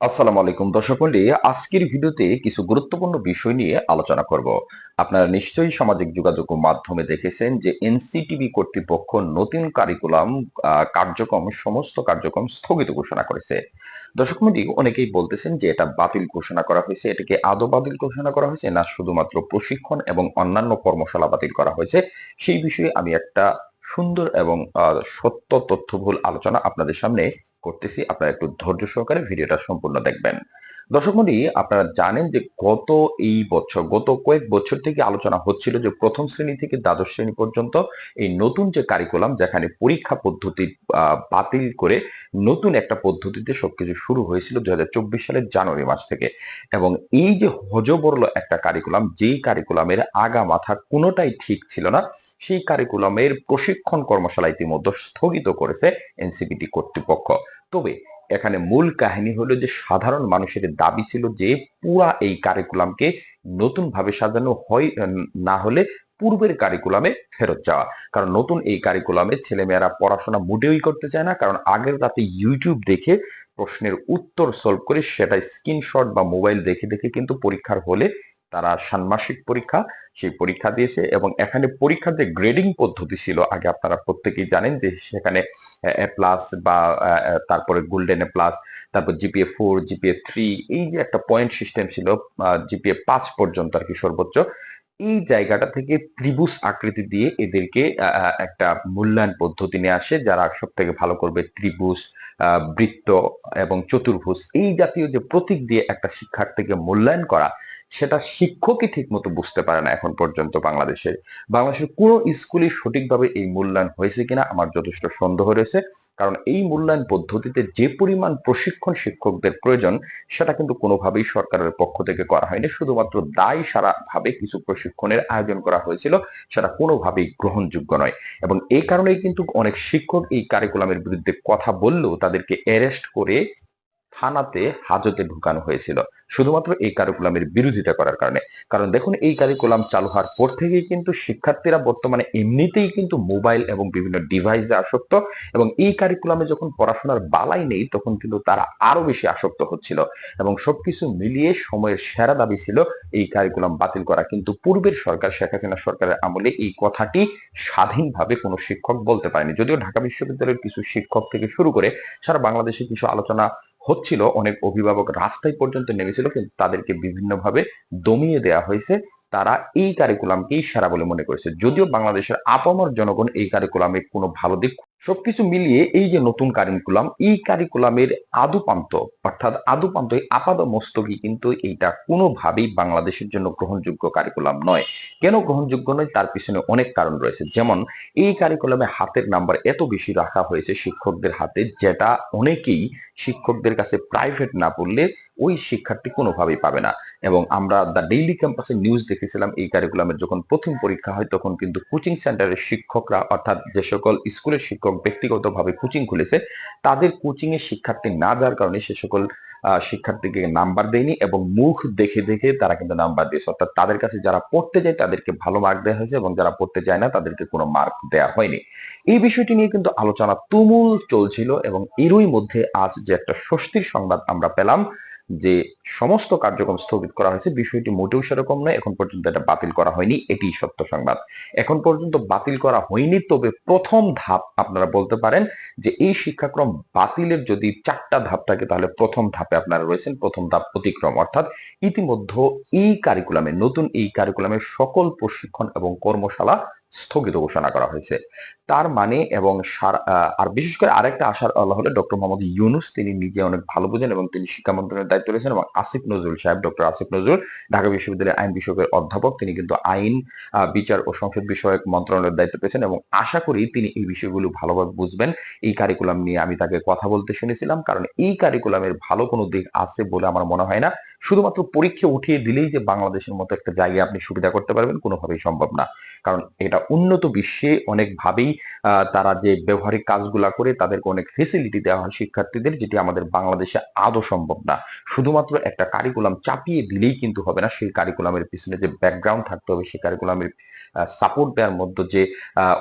আসসালামু আলাইকুম দর্শক মণ্ডলী আজকের ভিডিওতে কিছু গুরুত্বপূর্ণ বিষয় নিয়ে আলোচনা করব। আপনারা নিশ্চয়ই সামাজিক যোগাযোগ মাধ্যমে দেখেছেন যে এনসিটিভি কর্তৃপক্ষ নতুন কারিকুলাম কার্যক্রম, সমস্ত কার্যক্রম স্থগিত ঘোষণা করেছে। দর্শক মণ্ডলী অনেকেই বলতেছেন যে এটা বাতিল ঘোষণা করা হয়েছে, এটাকে আদৌ বাতিল ঘোষণা করা হয়েছে না শুধুমাত্র প্রশিক্ষণ এবং অন্যান্য কর্মশালা বাতিল করা হয়েছে, সেই বিষয়ে আমি একটা সুন্দর এবং সত্য তথ্যবহুল আলোচনা আপনাদের সামনে করতেছি। আপনারা একটু ধৈর্য সহকারে ভিডিওটা সম্পূর্ণ দেখবেন। দর্শক মন্ডলী, আপনারা জানেন যে গত এই বছর, গত কয়েক বছর থেকে আলোচনা হচ্ছিল যে প্রথম শ্রেণি থেকে দ্বাদশ শ্রেণি পর্যন্ত এই নতুন যে কারিকুলাম যেখানে পরীক্ষা পদ্ধতি বাতিল করে নতুন একটা পদ্ধতিতে সবকিছু শুরু হয়েছিল দুই হাজার চব্বিশ সালের জানুয়ারি মাস থেকে। এবং এই যে হজবরল একটা কারিকুলাম যেই কারিকুলামের আগা মাথা কোনোটাই ঠিক ছিল না, সেই কারিকুলামের প্রশিক্ষণ কর্মশালা ইতিমধ্যে স্থগিত করেছে এনসিপিটি কর্তৃপক্ষ। তবে এখানে মূল কাহিনী হলো যে সাধারণ মানুষের দাবি ছিল যে পুরা এই কারিকুলামকে নতুন ভাবে সাজানো হয় না হলে পূর্বের কারিকুলামে ফেরত যাওয়া। কারণ নতুন এই কারিকুলামে ছেলেমেয়েরা পড়াশোনা মোটেই করতে চায় না, কারণ আগের রাতে ইউটিউব দেখে প্রশ্নের উত্তর সলভ করে সেটা স্ক্রিনশট বা মোবাইল দেখে দেখে কিন্তু পরীক্ষার হলে তারা ষান্মাসিক পরীক্ষা, সেই পরীক্ষা দিয়েছে এবং এখানে পরীক্ষার যে গ্রেডিং পদ্ধতি ছিল, আগে আপনারা প্রত্যেকেই জানেন যে সেখানে এ প্লাস বা তারপরে গোল্ডেন এ প্লাস তারপর জিপিএ ফোর জিপিএ থ্রি এই যে একটা পয়েন্ট সিস্টেম ছিল জিপিএ পাঁচ পর্যন্ত আর কি সর্বোচ্চ, এই জায়গাটা থেকে ত্রিভুজ আকৃতি দিয়ে এদেরকে একটা মূল্যায়ন পদ্ধতি নিয়ে আসে, যারা সব থেকে ভালো করবে ত্রিভুজ বৃত্ত এবং চতুর্ভুজ, এই জাতীয় যে প্রতীক দিয়ে একটা শিক্ষার্থীকে মূল্যায়ন করা সেটা শিক্ষকই ঠিক মতো বুঝতে পারে না এখন পর্যন্ত বাংলাদেশে। বাংলাদেশের কোনো স্কুলে সঠিকভাবে এই মূল্যায়ন হয়েছে কিনা আমার যথেষ্ট সন্দেহ রয়েছে। কারণ এই মূল্যায়ন পদ্ধতিতে যে পরিমাণ প্রশিক্ষণ শিক্ষকদের প্রয়োজন, সেটা কিন্তু কোনোভাবেই সরকারের পক্ষ থেকে করা হয়নি। শুধুমাত্র দায় সারা ভাবে কিছু প্রশিক্ষণের আয়োজন করা হয়েছিল, সেটা কোনোভাবেই গ্রহণযোগ্য নয়। এবং এই কারণেই কিন্তু অনেক শিক্ষক এই কারিকুলামের বিরুদ্ধে কথা বললেও তাদেরকে অ্যারেস্ট করে থানাতে হাজতে ঢুকানো হয়েছিল। শুধুমাত্র এই কারিকুলামের বিরোধিতা করার কারণে। কারণ দেখুন, এই কারিকুলাম চালু হওয়ার পর থেকেই কিন্তু শিক্ষার্থীরা বর্তমানে এমনিতেই কিন্তু মোবাইল এবং বিভিন্ন ডিভাইসে আসক্ত এবং এই কারিকুলামে যখন পড়াশোনার বালাই নেই, তখন কিন্তু তারা আরও বেশি আসক্ত হচ্ছিল এবং সবকিছু মিলিয়ে সময়ের সেরা দাবি ছিল এই কারিকুলাম বাতিল করা। কিন্তু পূর্বের সরকার, শেখ হাসিনা সরকারের আমলে এই কথাটি স্বাধীনভাবে কোনো শিক্ষক বলতে পারেনি। যদিও ঢাকা বিশ্ববিদ্যালয়ের কিছু শিক্ষক থেকে শুরু করে সারা বাংলাদেশে কিছু আলোচনা হচ্ছিল, অনেক অভিভাবক রাস্তায় পর্যন্ত নেমেছিল, কিন্তু তাদেরকে বিভিন্নভাবে দমিয়ে দেয়া হয়েছে। তারা এই কারিকুলামকেই সেরা বলে মনে করেছে। যদিও বাংলাদেশের আপামর জনগণ এই কারিকুলামে কোনো ভালো দিক সবকিছু মিলিয়ে এই যে নতুন কারিকুলাম এই কারিকুলামের আদুপান্ত, অর্থাৎ আদুপান্ত আপাদ মস্তকই কিন্তু এইটা কোনোভাবেই বাংলাদেশের জন্য গ্রহণযোগ্য কারিকুলাম নয়। কেন গ্রহণযোগ্য নয়? তার পিছনে অনেক কারণ রয়েছে। যেমন, এই কারিকুলামে হাতের নাম্বার এত বেশি রাখা হয়েছে শিক্ষকদের হাতে, যেটা অনেকেই শিক্ষকদের কাছে প্রাইভেট না পড়লে ওই শিক্ষার্থী কোনোভাবেই পাবে না। এবং আমরা দ্য ডেইলি ক্যাম্পাসে নিউজ দেখেছিলাম, এই কারিকুলামের যখন প্রথম পরীক্ষা হয়, তখন কিন্তু কোচিং সেন্টারের শিক্ষকরা, অর্থাৎ যে সকল স্কুলের শিক্ষক ব্যক্তিগতভাবে কোচিং খুলেছে, তাদের কোচিং এ শিক্ষার্থী না যাওয়ার কারণে সে সকল শিক্ষার্থীকে নাম্বার দেয়নি এবং মুখ দেখে দেখে তারা কিন্তু নাম্বার দিয়েছে। অর্থাৎ তাদের কাছে যারা পড়তে যায়, তাদেরকে ভালো মার্ক দেওয়া হয়েছে এবং যারা পড়তে যায় না, তাদেরকে কোনো মার্ক দেওয়া হয়নি। এই বিষয়টি নিয়ে কিন্তু আলোচনা তুমুল চলছিল এবং এরই মধ্যে আজ যে একটা স্বস্তির সংবাদ আমরা পেলাম যে সমস্ত কার্যক্রম স্থগিত করা হয়েছে, বিষয়টি মোটেও সেরকম নয়। এখন পর্যন্ত এটা বাতিল করা হয়নি এটি সত্য সংবাদ। এখন পর্যন্ত বাতিল করা হয়নি, তবে প্রথম ধাপ আপনারা বলতে পারেন যে এই শিক্ষাক্রম বাতিলের যদি চারটা ধাপ থাকে, তাহলে প্রথম ধাপে আপনারা রয়েছেন, প্রথম ধাপ অতিক্রম। অর্থাৎ ইতিমধ্যে এই কারিকুলামে, নতুন এই কারিকুলামের সকল প্রশিক্ষণ এবং কর্মশালা স্থগিত ঘোষণা করা হয়েছে। তার মানে এবং আর বিশেষ করে আরেকটা আশার আল্লাহ হলে ডক্টর মোহাম্মদ ইউনুস। তিনি নিজে অনেক ভালো বুঝেন এবং তিনি শিক্ষা মন্ত্রণালয়ের দায়িত্ব রয়েছেন এবং আসিফ নজরুল সাহেব, ডক্টর আসিফ নজরুল, ঢাকা বিশ্ববিদ্যালয়ের আইন বিষয়কের অধ্যাপক। তিনি কিন্তু আইন বিচার ও সংসদ বিষয়ক মন্ত্রণালয়ের দায়িত্ব পেয়েছেন এবং আশা করি তিনি এই বিষয়গুলো ভালোভাবে বুঝবেন। এই কারিকুলাম নিয়ে আমি তাকে কথা বলতে শুনেছিলাম, কারণ এই কারিকুলামের ভালো কোনো দিক আছে বলে আমার মনে হয় না। শুধুমাত্র পরীক্ষা উঠিয়ে দিলেই যে বাংলাদেশের মতো একটা জায়গায় আপনি সুবিধা করতে পারবেন, কোনোভাবেই সম্ভব না। কারণ এটা উন্নত বিশ্বে অনেকভাবেই তারা যে ব্যবহারিক কাজগুলা করে তাদেরকে অনেক ফেসিলিটি দেওয়া হয় শিক্ষার্থীদের, যেটি আমাদের বাংলাদেশে আদৌ সম্ভব না। শুধুমাত্র একটা কারিকুলাম চাপিয়ে দিলেই কিন্তু হবে না, সেই কারিকুলামের পিছনে যে ব্যাকগ্রাউন্ড থাকতে হবে, সেই কারিকুলামের সাপোর্ট দেওয়ার মধ্যে যে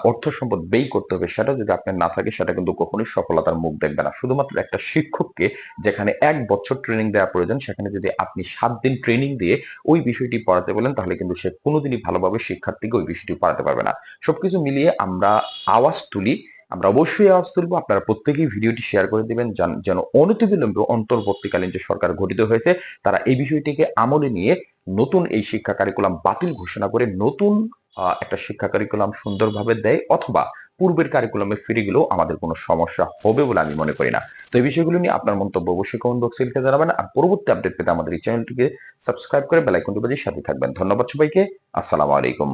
অর্থ সম্পদ ব্যয় করতে হবে, সেটা যদি আপনার না থাকে, সেটা কিন্তু কখনোই সফলতার মুখ দেখবে না। শুধুমাত্র একটা শিক্ষককে যেখানে এক বছর ট্রেনিং দেওয়া প্রয়োজন, সেখানে যদি আপনি সাত দিন ট্রেনিং দিয়ে ওই বিষয়টি পড়াতে বলেন, তাহলে কিন্তু সে কোনোদিনই ভালোভাবে শিক্ষার্থীকে ওই বিষয়টি পড়াতে পারবে না। সবকিছু মিলিয়ে আমরা আওয়াজ তুলি, আমরা অবশ্যই আওয়াজ তুলবো। আপনারা প্রত্যেকেই ভিডিওটি শেয়ার করে দিবেন যান- অনতিবিলম্বে অন্তর্বর্তীকালীন যে সরকার গঠিত হয়েছে। তারা এই বিষয়টিকে আমলে নিয়ে নতুন এই শিক্ষা কারিকুলাম বাতিল ঘোষণা করে নতুন একটা শিক্ষা কারিকুলাম সুন্দরভাবে দেয় অথবা পূর্বের কারিকুলামে ফিরে গেলেও আমাদের কোনো সমস্যা হবে বলে আমি মনে করি না। তো এই বিষয়গুলো নিয়ে আপনার মন্তব্য অবশ্যই কমেন্ট বক্সে লিখে জানাবেন। আর পরবর্তী আপডেট পেতে আমাদের এই চ্যানেলটিকে সাবস্ক্রাইব করে বেলাইকনটি বাজিয়ে সাথে থাকবেন। ধন্যবাদ সবাইকে। আসসালামু আলাইকুম।